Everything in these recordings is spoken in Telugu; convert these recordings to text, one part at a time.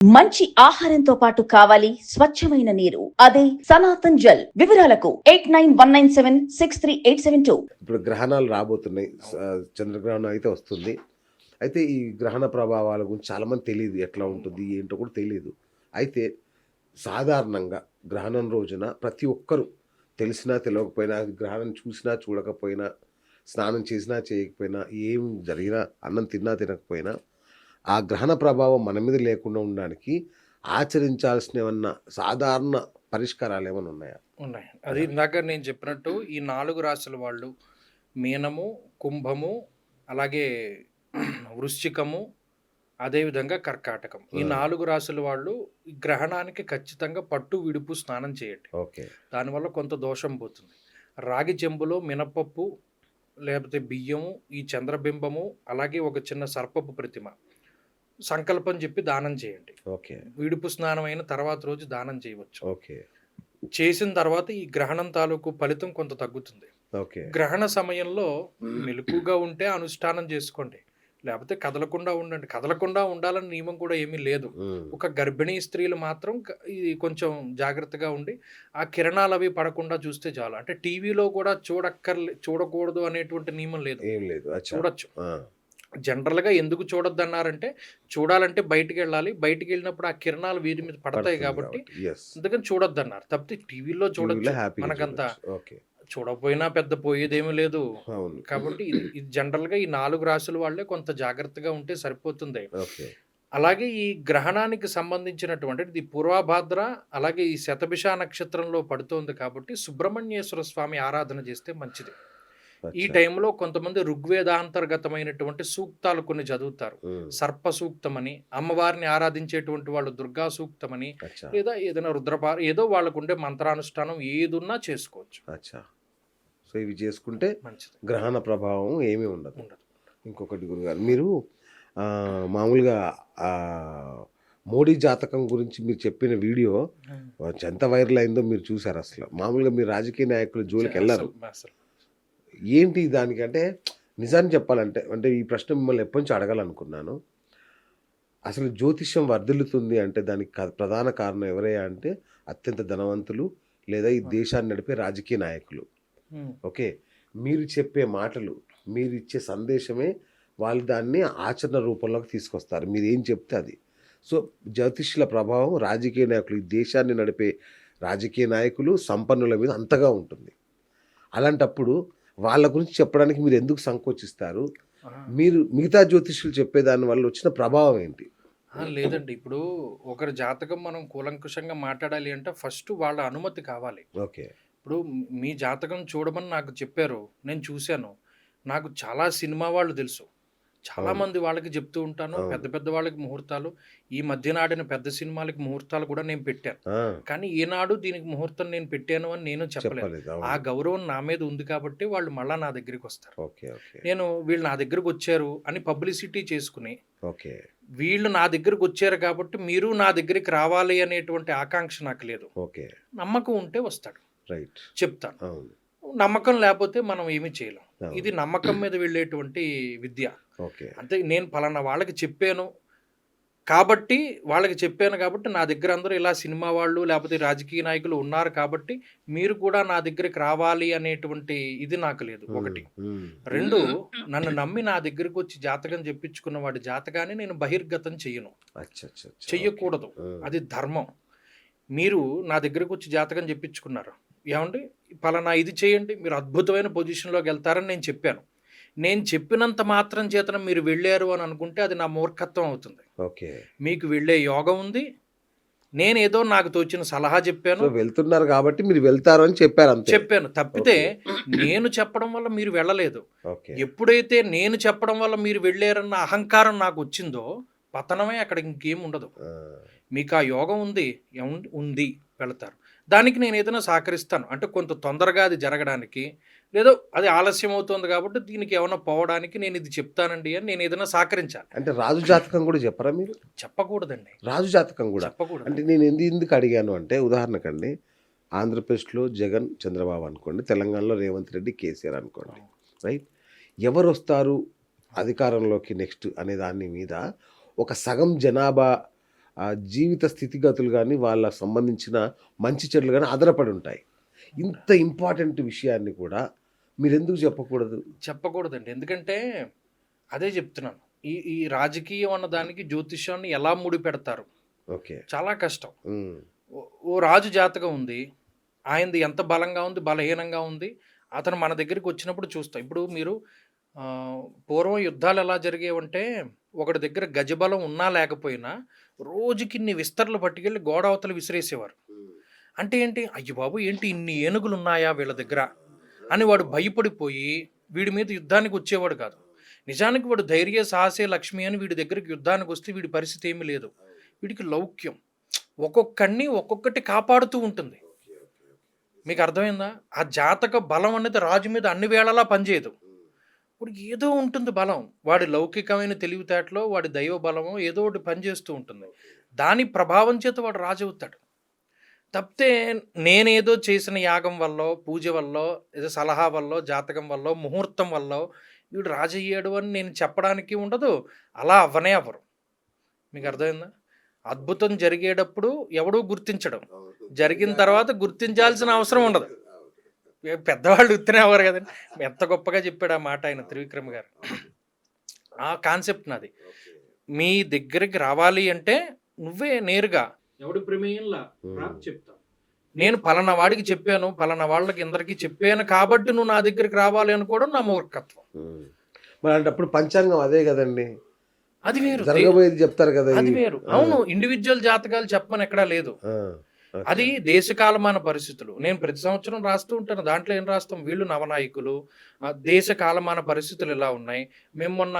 మంచి ఆహారంతో పాటు కావాలి స్వచ్ఛమైన నీరు. అదే సనాతన్ జల్. వివరాలకు eight nine one nine seven six three eight seven two. ఇప్పుడు గ్రహణాలు రాబోతున్నాయి. చంద్రగ్రహణం అయితే వస్తుంది. అయితే ఈ గ్రహణ ప్రభావాల గురించి చాలామంది తెలియదు ఎట్లా ఉంటుంది ఏంటో కూడా తెలియదు. అయితే సాధారణంగా గ్రహణం రోజున ప్రతి ఒక్కరూ తెలిసినా తెలియకపోయినా గ్రహణం చూసినా చూడకపోయినా స్నానం చేసినా చేయకపోయినా ఏం జరిగినా అన్నం తిన్నా తినకపోయినా ఆ గ్రహణ ప్రభావం మన మీద లేకుండా ఉండడానికి ఆచరించాల్సిన ఏమన్నా సాధారణ పరిష్కారాలు ఏమైనా ఉన్నాయా? ఉన్నాయి? అది ఇందాక నేను చెప్పినట్టు ఈ నాలుగు రాశుల వాళ్ళు మీనము కుంభము అలాగే వృశ్చికము అదేవిధంగా కర్కాటకం. ఈ. నాలుగు రాశుల వాళ్ళు గ్రహణానికి ఖచ్చితంగా పట్టు విడుపు స్నానం చేయండి. ఓకే. దానివల్ల కొంత దోషం పోతుంది. రాగి చెంబులో మినపప్పు లేకపోతే బియ్యము ఈ చంద్రబింబము అలాగే ఒక చిన్న సర్పపు ప్రతిమ. సంకల్పం చెప్పి దానం చేయండి. ఓకే. విడుపు స్నానం అయిన తర్వాత రోజు దానం చేయవచ్చు. ఓకే. చేసిన తర్వాత ఈ గ్రహణం తాలూకు ఫలితం కొంత తగ్గుతుంది. ఓకే. గ్రహణ సమయంలో మెలకుగా ఉంటే అనుష్ఠానం చేసుకోండి. లేకపోతే కదలకుండా ఉండండి. కదలకుండా ఉండాలని నియమం కూడా ఏమీ లేదు. ఒక గర్భిణీ స్త్రీలు మాత్రం ఇది కొంచెం జాగ్రత్తగా ఉండి ఆ కిరణాలు అవి పడకుండా చూస్తే చాలు. అంటే టీవీలో కూడా చూడక్కర్లే చూడకూడదు అనేటువంటి నియమం లేదు. ఏం లేదు. అచ్చా. చూడొచ్చు. జనరల్గా ఎందుకు చూడొద్దు అన్నారంటే చూడాలంటే బయటికి వెళ్ళాలి బయటికి వెళ్ళినప్పుడు ఆ కిరణాలు వీరి మీద పడతాయి కాబట్టి. అందుకని చూడొద్దు అన్నారు తప్పితే టీవీలో చూడొచ్చు. మనకంత చూడకపోయినా పెద్ద పోయేదేమీ లేదు. కాబట్టి ఇది ఇది జనరల్గా ఈ నాలుగు రాశుల వాళ్ళే కొంత జాగ్రత్తగా ఉంటే సరిపోతుంది. అలాగే ఈ గ్రహణానికి సంబంధించినటువంటి ఇది పూర్వభాద్ర అలాగే ఈ శతభిష నక్షత్రంలో పడుతోంది కాబట్టి సుబ్రహ్మణ్యేశ్వర స్వామి ఆరాధన చేస్తే మంచిది. ఈ. టైంలో కొంతమంది ఋగ్వేదాంతర్గతమైనటువంటి సూక్తాలు కొన్ని చదువుతారు. సర్ప సూక్తమని అమ్మవారిని ఆరాధించేటువంటి వాళ్ళు దుర్గా సూక్తమని లేదా ఏదైనా రుద్రపా ఏదో వాళ్ళకు ఉండే మంత్రానుష్ఠానం ఏదున్నా చేసుకోవచ్చు. సో ఇవి చేసుకుంటే మంచిది. గ్రహణ ప్రభావం ఏమీ ఉండదు. ఉండదు. ఇంకొకటి గురుగారు మీరు ఆ, మామూలుగా ఆ, మోడీ జాతకం గురించి మీరు చెప్పిన వీడియో ఎంత వైరల్ అయిందో మీరు చూసారు అసలు. మామూలుగా మీరు రాజకీయ నాయకుల జోలికి వెళ్ళారు. అసలు. ఏంటి దానికంటే నిజాన్ని చెప్పాలంటే అంటే ఈ ప్రశ్న మిమ్మల్ని ఎప్పటి నుంచి అడగాలనుకున్నాను అసలు జ్యోతిష్యం వర్ధిల్లుతుంది అంటే దానికి ప్రధాన కారణం ఎవరయ్యా అంటే అత్యంత ధనవంతులు లేదా ఈ దేశాన్ని నడిపే రాజకీయ నాయకులు. ఓకే. మీరు చెప్పే మాటలు మీరు ఇచ్చే సందేశమే వాళ్ళు దాన్ని ఆచరణ రూపంలోకి తీసుకొస్తారు. మీరు ఏం చెప్తే అది. సో జ్యోతిష్యుల ప్రభావం రాజకీయ నాయకులు ఈ దేశాన్ని నడిపే రాజకీయ నాయకులు సంపన్నుల మీద అంతగా ఉంటుంది. అలాంటప్పుడు వాళ్ళ గురించి చెప్పడానికి మీరు ఎందుకు సంకోచిస్తారు. మీరు మిగతా జ్యోతిష్యులు చెప్పేదాని వల్ల వచ్చిన ప్రభావం ఏంటి? లేదండి. ఇప్పుడు ఒకరి జాతకం మనం కూలంకుషంగా మాట్లాడాలి అంటే ఫస్ట్ వాళ్ళ అనుమతి కావాలి. ఓకే. ఇప్పుడు మీ జాతకం చూడమని నాకు చెప్పారు. నేను చూశాను. నాకు చాలా సినిమా వాళ్ళు తెలుసు. చాలా. మంది వాళ్ళకి చెప్తూ ఉంటాను. పెద్ద పెద్ద వాళ్ళకి ముహూర్తాలు. ఈ మధ్యన ఆడిన పెద్ద సినిమాలకి ముహూర్తాలు కూడా నేను పెట్టాను. కానీ ఈనాడు దీనికి ముహూర్తం నేను పెట్టాను అని నేను చెప్పలేదు. ఆ. గౌరవం నా మీద ఉంది కాబట్టి వాళ్ళు మళ్ళా నా దగ్గరికి వస్తారు. నేను వీళ్ళు నా దగ్గరకు వచ్చారు అని పబ్లిసిటీ చేసుకుని ఓకే. వీళ్ళు నా దగ్గరకు వచ్చారు కాబట్టి మీరు నా దగ్గరికి రావాలి అనేటువంటి ఆకాంక్ష నాకు లేదు. ఓకే. నమ్మకం ఉంటే వస్తాడు. రైట్. చెప్తాను. నమ్మకం లేకపోతే మనం ఏమీ చేయలేం. ఇది నమ్మకం మీద వెళ్ళేటువంటి విద్య. అంటే నేను పలానా వాళ్ళకి చెప్పాను కాబట్టి వాళ్ళకి చెప్పాను కాబట్టి నా దగ్గర అందరూ ఇలా సినిమా వాళ్ళు లేకపోతే రాజకీయ నాయకులు ఉన్నారు కాబట్టి మీరు కూడా నా దగ్గరికి రావాలి అనేటువంటి ఇది నాకు లేదు ఒకటి. రెండు నన్ను నమ్మి నా దగ్గరికి వచ్చి జాతకం చెప్పించుకున్న వాడి జాతకాన్ని నేను బహిర్గతం చెయ్యను. చెయ్యకూడదు. అది ధర్మం. మీరు నా దగ్గరకు వచ్చి జాతకం చెప్పించుకున్నారు. ఏమండి? పలానా ఇది చేయండి మీరు అద్భుతమైన పొజిషన్లోకి వెళ్తారని నేను చెప్పాను. నేను చెప్పినంత మాత్రం చేతన మీరు వెళ్ళారు అని అనుకుంటే అది నా మూర్ఖత్వం అవుతుంది. ఓకే. మీకు వెళ్ళే యోగం ఉంది. నేను ఏదో నాకు తోచిన సలహా చెప్పాను. వెళ్తున్నారు కాబట్టి మీరు వెళ్తారు అని చెప్పారు చెప్పాను. తప్పితే నేను చెప్పడం వల్ల మీరు వెళ్ళలేదు. ఎప్పుడైతే నేను చెప్పడం వల్ల మీరు వెళ్ళారన్న అహంకారం నాకు వచ్చిందో పతనమే అక్కడ ఇంకేం ఉండదు. మీకు ఆ యోగం ఉంది ఉంది వెళతారు. దానికి నేను ఏదైనా సహకరిస్తాను. అంటే కొంత తొందరగా అది జరగడానికి లేదో అది ఆలస్యం అవుతుంది కాబట్టి దీనికి ఏమైనా పోవడానికి నేను ఇది చెప్తానండి అని నేను ఏదైనా సహకరించాలి. అంటే రాజు జాతకం కూడా చెప్పరా మీరు? చెప్పకూడదండి. రాజు జాతకం కూడా. చెప్పకూడదు. అంటే నేను ఎందు ఎందుకు అడిగాను అంటే ఉదాహరణకండి ఆంధ్రప్రదేశ్లో జగన్ చంద్రబాబు అనుకోండి తెలంగాణలో రేవంత్ రెడ్డి కేసీఆర్ అనుకోండి రైట్? ఎవరు వస్తారు అధికారంలోకి నెక్స్ట్ అనే దాని మీద ఒక సగం జనాభా జీవిత స్థితిగతులు కానీ వాళ్ళకు సంబంధించిన మంచి చెడులు కానీ ఆధారపడి ఉంటాయి. ఇంత ఇంపార్టెంట్ విషయాన్ని కూడా మీరు ఎందుకు చెప్పకూడదు? చెప్పకూడదండి. ఎందుకంటే అదే చెప్తున్నాను. ఈ ఈ రాజకీయం అన్న దానికి జ్యోతిష్యాన్ని ఎలా ముడి పెడతారు? ఓకే. చాలా కష్టం. ఓ- రాజు జాతకం ఉంది. ఆయనది ఎంత బలంగా ఉంది బలహీనంగా ఉంది అతను మన దగ్గరికి వచ్చినప్పుడు చూస్తాం. ఇప్పుడు మీరు పూర్వం యుద్ధాలు ఎలా జరిగేవంటే ఒకటి దగ్గర గజబలం ఉన్నా లేకపోయినా రోజుకి ఇన్ని విస్తరలు పట్టుకెళ్ళి గోడ అవతల విసిరేసేవారు. అంటే ఏంటి? అయ్యి బాబు ఏంటి ఇన్ని ఏనుగులు ఉన్నాయా వీళ్ళ దగ్గర? అని వాడు భయపడిపోయి వీడి మీద యుద్ధానికి వచ్చేవాడు కాదు. నిజానికి వాడు ధైర్య సాహసే లక్ష్మి అని వీడి దగ్గరికి యుద్ధానికి వస్తే వీడి పరిస్థితి ఏమీ లేదు. వీడికి లౌక్యం. ఒక్కొక్కడిని ఒక్కొక్కటి కాపాడుతూ ఉంటుంది. మీకు అర్థమైందా? ఆ జాతక బలం అనేది రాజు మీద అన్ని వేళలా పనిచేయదు. ఇప్పుడు ఏదో ఉంటుంది బలం. వాడి లౌకికమైన తెలివితేటలో వాడి దైవ బలమో ఏదో ఒకటి పనిచేస్తూ ఉంటుంది. దాని ప్రభావం చేత వాడు రాజు అవుతాడు తప్పితే నేనేదో చేసిన యాగం వల్ల పూజ వల్ల ఏదో సలహా వల్ల జాతకం వల్ల ముహూర్తం వల్ల వీడు రాజు అయ్యాడు అని నేను చెప్పడానికి ఉండదు. అలా అవ్వనే అవ్వరు. మీకు అర్థమైందా? అద్భుతం జరిగేటప్పుడు ఎవడూ గుర్తించడం. జరిగిన తర్వాత గుర్తించాల్సిన అవసరం ఉండదు. పెద్దవాళ్ళు ఉత్తనే అవ్వరు కదండి. ఎంత గొప్పగా చెప్పాడు ఆ మాట ఆయన త్రివిక్రమ్ గారు. ఆ కాన్సెప్ట్ నాది. మీ దగ్గరికి రావాలి అంటే నువ్వే నేరుగా ఎవడి ప్రమేయంలా? రా చెప్తా. నేను పలానా వాడికి చెప్పాను పలానా వాళ్ళకి ఇందరికి చెప్పాను కాబట్టి నువ్వు నా దగ్గరికి రావాలి అనుకోవడం నా మూర్ఖత్వం. మరి అంటే పంచాంగం అదే కదండి. అది వేరు. జరగబోయేది చెప్తారు కదా అది వేరు. అవును ఇండివిజువల్ జాతకాలు చెప్పమని ఎక్కడా లేదు. అది దేశకాలమాన పరిస్థితులు. నేను ప్రతి సంవత్సరం రాస్తూ ఉంటాను. దాంట్లో ఏం రాస్తాం? వీళ్ళు నవనాయకులు. ఆ, దేశ కాలమాన పరిస్థితులు ఎలా ఉన్నాయి? మేము మొన్న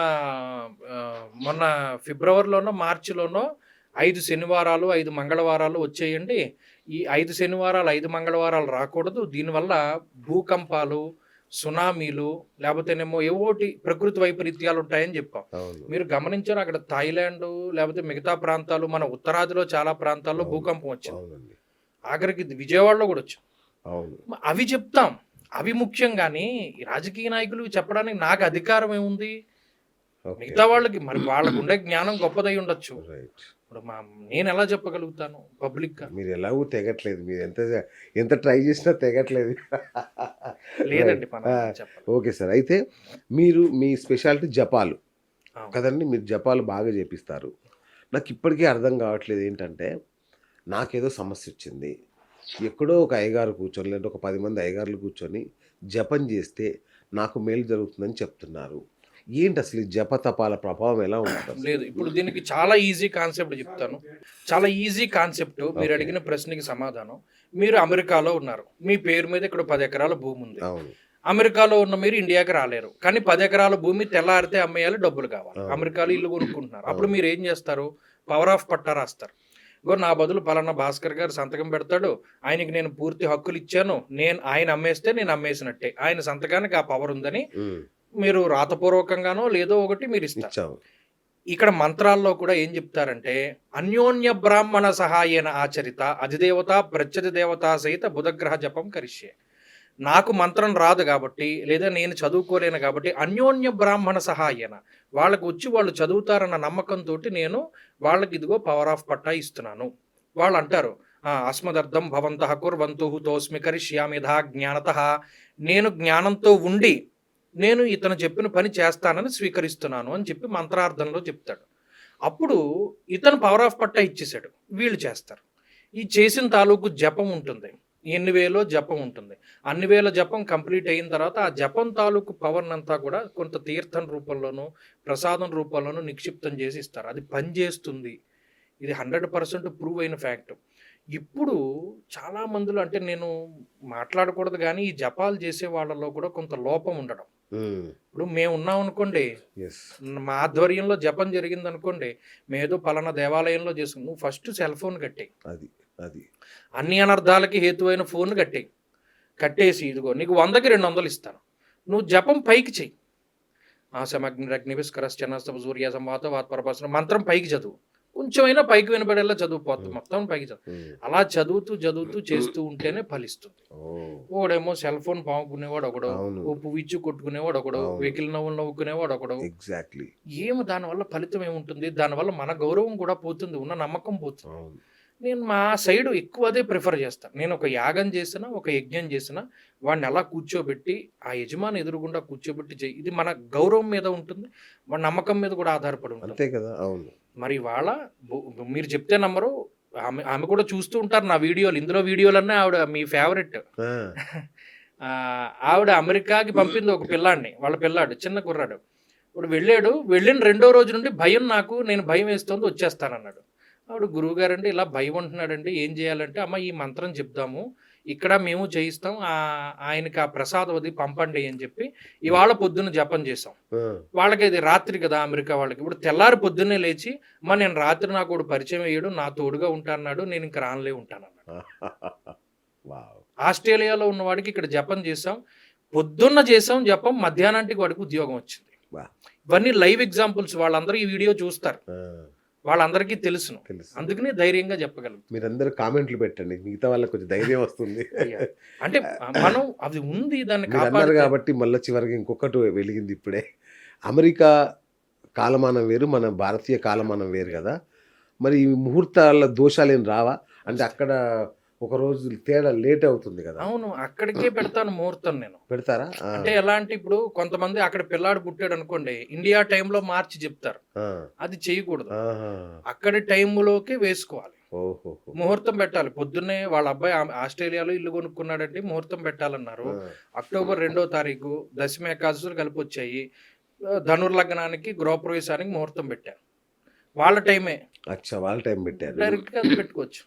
మొన్న ఫిబ్రవరిలోనో మార్చిలోనో ఐదు శనివారాలు ఐదు మంగళవారాలు వచ్చేయండి. ఈ ఐదు శనివారాలు ఐదు మంగళవారాలు రాకూడదు. దీనివల్ల భూకంపాలు సునామీలు లేకపోతేనేమో ఏవోటి ప్రకృతి వైపరీత్యాలు ఉంటాయని చెప్పాం మీరు గమనించారు అక్కడ థాయిలాండ్ లేకపోతే మిగతా ప్రాంతాలు మన ఉత్తరాదిలో చాలా ప్రాంతాల్లో భూకంపం వచ్చింది. ఆఖరికి విజయవాడలో కూడా వచ్చాం అవి చెప్తాం. అవి ముఖ్యం కానీ ఈ రాజకీయ నాయకులు చెప్పడానికి నాకు అధికారం ఏముంది? మిగతా వాళ్ళకి మరి వాళ్ళకు ఉండే జ్ఞానం గొప్పదై ఉండొచ్చు. ఇప్పుడు మా నేను ఎలా చెప్పగలుగుతాను పబ్లిక్గా మీరు ఎలాగూ తెగట్లేదు. మీరు ఎంత ఎంత ట్రై చేసినా తెగట్లేదు. లేదండి ఓకే సార్. అయితే మీరు మీ స్పెషాలిటీ జపాలు. కదండి మీరు జపాలు బాగా చేపిస్తారు. నాకు ఇప్పటికీ అర్థం కావట్లేదు ఏంటంటే నాకేదో సమస్య వచ్చింది. ఎక్కడో ఒక అయ్యగారు కూర్చొని లేదంటే ఒక పది మంది అయ్యగారులు కూర్చొని జపం చేస్తే నాకు మేలు జరుగుతుందని చెప్తున్నారు. ఏంటి అసలు ఈ జప తపాల ప్రభావం ఎలా ఉంటుంది? లేదు ఇప్పుడు దీనికి చాలా ఈజీ కాన్సెప్ట్ చెప్తాను. చాలా ఈజీ కాన్సెప్ట్ మీరు. అడిగిన ప్రశ్నకి సమాధానం. మీరు అమెరికాలో ఉన్నారు. మీ పేరు మీద ఇక్కడ పది ఎకరాల భూమి ఉంది. అమెరికాలో ఉన్న మీరు ఇండియాకి రాలేరు. కానీ పది ఎకరాల భూమి తెల్లారితే అమ్మేయాలి డబ్బులు కావాలి. అమెరికాలో ఇల్లు కొనుక్కుంటున్నారు. అప్పుడు మీరు ఏం చేస్తారు? పవర్ ఆఫ్ పట్టా రాస్తారు. ఇగో నా బదులు పలానా భాస్కర్ గారు సంతకం పెడతాడు. ఆయనకి నేను పూర్తి హక్కులు ఇచ్చాను. నేను ఆయన అమ్మేస్తే నేను అమ్మేసినట్టే. ఆయన సంతకానికి ఆ పవర్ ఉందని మీరు రాతపూర్వకంగానో లేదో ఒకటి మీరు ఇస్తారు. ఇక్కడ మంత్రాల్లో కూడా ఏం చెప్తారంటే అన్యోన్య బ్రాహ్మణ సహాయేన ఆచరిత అధిదేవత ప్రత్యధి దేవత సహిత బుధగ్రహ జపం కరిష్యే. నాకు మంత్రం రాదు కాబట్టి లేదా నేను చదువుకోలేను కాబట్టి అన్యోన్య బ్రాహ్మణ సహాయేన. వాళ్ళకు వచ్చి వాళ్ళు చదువుతారన్న నమ్మకంతో నేను వాళ్ళకి ఇదిగో పవర్ ఆఫ్ పట్టా ఇస్తున్నాను. వాళ్ళు అంటారు "ఆ, అస్మదర్థం భవంత కుర్వంతు తోస్మి కరిష్యామిధా జ్ఞానత. నేను జ్ఞానంతో ఉండి నేను ఇతను చెప్పిన పని చేస్తానని స్వీకరిస్తున్నాను అని చెప్పి మంత్రార్థంలో చెప్తాడు. అప్పుడు ఇతను పవర్ ఆఫ్ పట్టా ఇచ్చేసాడు వీళ్ళు చేస్తారు. ఈ చేసిన తాలూకు జపం ఉంటుంది. ఎన్ని వేలో జపం ఉంటుంది. అన్ని వేల జపం కంప్లీట్ అయిన తర్వాత ఆ జపం తాలూకు పవర్ అంతా కూడా కొంత తీర్థం రూపంలోనూ ప్రసాదం రూపంలోనూ నిక్షిప్తం చేసి ఇస్తారు. అది పనిచేస్తుంది ఇది హండ్రెడ్ పర్సెంట్ ప్రూవ్ అయిన ఫ్యాక్ట్ ఇప్పుడు చాలా మందిలో అంటే నేను మాట్లాడకూడదు కానీ ఈ జపాలు చేసే వాళ్ళలో కూడా కొంత లోపం ఉండడం. ఇప్పుడు మేము ఉన్నాం అనుకోండి మా ఆధ్వర్యంలో జపం జరిగింది అనుకోండి మేదో పలానా దేవాలయంలో చేసుకుని నువ్వు ఫస్ట్ సెల్ ఫోన్ కట్టేయి. అది అది. అన్ని అనర్థాలకి హేతువైన ఫోన్ కట్టేయి. కట్టేసి ఇదిగో నీకు వందకి రెండు వందలు ఇస్తాను. నువ్వు జపం పైకి చెయ్యి. ఆ సమగ్నిరగ్నివిస్కరస్ చనస్తమ సూర్య సంవాత వాత్పరపసన మంత్రం పైకి చదువు. కొంచెమైనా పైకి వినపడేలా చదువుపోతుంది మొత్తం పైకి చదువు. అలా చదువుతూ చదువుతూ చేస్తూ ఉంటేనే ఫలిస్తుంది. ఒకడేమో సెల్ ఫోన్ పాముకునేవాడు ఒకడు. ఓ పువ్వు ఇచ్చి కొట్టుకునేవాడు ఒకడు అవును. వెకిల్ నవ్వులు నవ్వుకునేవాడు ఒకడు. ఎగ్జాక్ట్లీ ఏమి దానివల్ల ఫలితం ఏముంటుంది? దానివల్ల మన గౌరవం కూడా పోతుంది ఉన్న నమ్మకం పోతుంది. నేను మా సైడ్ ఎక్కువ అదే ప్రిఫర్ చేస్తాను నేను ఒక యాగం చేసినా ఒక యజ్ఞం చేసినా వాడిని అలా కూర్చోబెట్టి ఆ యజమాని ఎదురుగుండా కూర్చోబెట్టి చేయి. ఇది మన గౌరవం మీద ఉంటుంది మన నమ్మకం మీద కూడా ఆధారపడి ఉంటుంది. అంతే కదా? అవును. మరి వాళ్ళ మీరు చెప్తే నమ్మరు. ఆమె ఆమె కూడా చూస్తూ ఉంటారు నా వీడియోలు. ఇందులో వీడియోలన్నీ ఆవిడ మీ ఫేవరెట్. ఆవిడ అమెరికాకి పంపింది ఒక పిల్లాడిని వాళ్ళ పిల్లాడు చిన్న కుర్రాడు. ఇప్పుడు వెళ్ళాడు. వెళ్ళిన రెండో రోజు నుండి భయం నాకు నేను భయం వేస్తుంది వచ్చేస్తానన్నాడు. ఆవిడ గురువు గారండి ఇలా భయం ఉంటున్నాడండి ఏం చేయాలంటే అమ్మ ఈ మంత్రం చెప్దాము. ఇక్కడ మేము చేయిస్తాం ఆ- ఆయనకి ఆ ప్రసాదం అది పంపండి అని చెప్పి ఇవాళ పొద్దున్న జపం చేసాం వాళ్ళకి ఇది రాత్రి కదా అమెరికా వాళ్ళకి. ఇప్పుడు తెల్లారి పొద్దున్నే లేచి అమ్మ నేను రాత్రి నాకు ఒకడు పరిచయం అయ్యాడు నా తోడుగా ఉంటానన్నాడు నేను ఇంకా రానులే ఉంటానన్నాడు. వావ్. ఆస్ట్రేలియాలో ఉన్న వాడికి ఇక్కడ జపం చేసాం పొద్దున్న చేసాం జపం మధ్యాహ్నానికి వాడికి ఉద్యోగం వచ్చింది. ఇవన్నీ లైవ్ ఎగ్జాంపుల్స్ వాళ్ళందరూ ఈ వీడియో చూస్తారు. వాళ్ళందరికీ తెలుసును. తెలుసు. అందుకనే ధైర్యంగా చెప్పగలం మీరందరూ కామెంట్లు పెట్టండి. మిగతా వాళ్ళకి కొంచెం ధైర్యం వస్తుంది. అంటే మనం అది ఉంది దాన్ని కాపాడు కాబట్టి మళ్ళీ చివరికి ఇంకొకటి వెలిగింది ఇప్పుడే. అమెరికా కాలమానం వేరు మన భారతీయ కాలమానం వేరు కదా. మరి ఈ ముహూర్తాల దోషాలు ఏం రావా? అంటే అక్కడ ఒక రోజు తేడా లేట్ అవుతుంది కదా. అవును అక్కడికే పెడతాను ముహూర్తం నేను. పెడతారా? అంటే ఎలా అంటే ఇప్పుడు కొంతమంది అక్కడ పిల్లాడు పుట్టాడు అనుకోండి ఇండియా టైంలో మార్చి చెప్తారు. అది చేయకూడదు. అక్కడి టైంలోకి వేసుకోవాలి. ఓహో. ముహూర్తం పెట్టాలి. పొద్దున్నే వాళ్ళ అబ్బాయి ఆస్ట్రేలియాలో ఇల్లు కొనుక్కున్నాడంటే ముహూర్తం పెట్టాలన్నారు. అక్టోబర్ రెండో తారీఖు దశమి ఏకాదశులు కలిపి వచ్చాయి ధనుర్లగ్నానికి గృహప్రవేశానికి ముహూర్తం పెట్టాను వాళ్ళ టైమే. అచ్చా వాళ్ళ టైం పెట్టారు. డైరెక్ట్గా పెట్టుకోవచ్చు.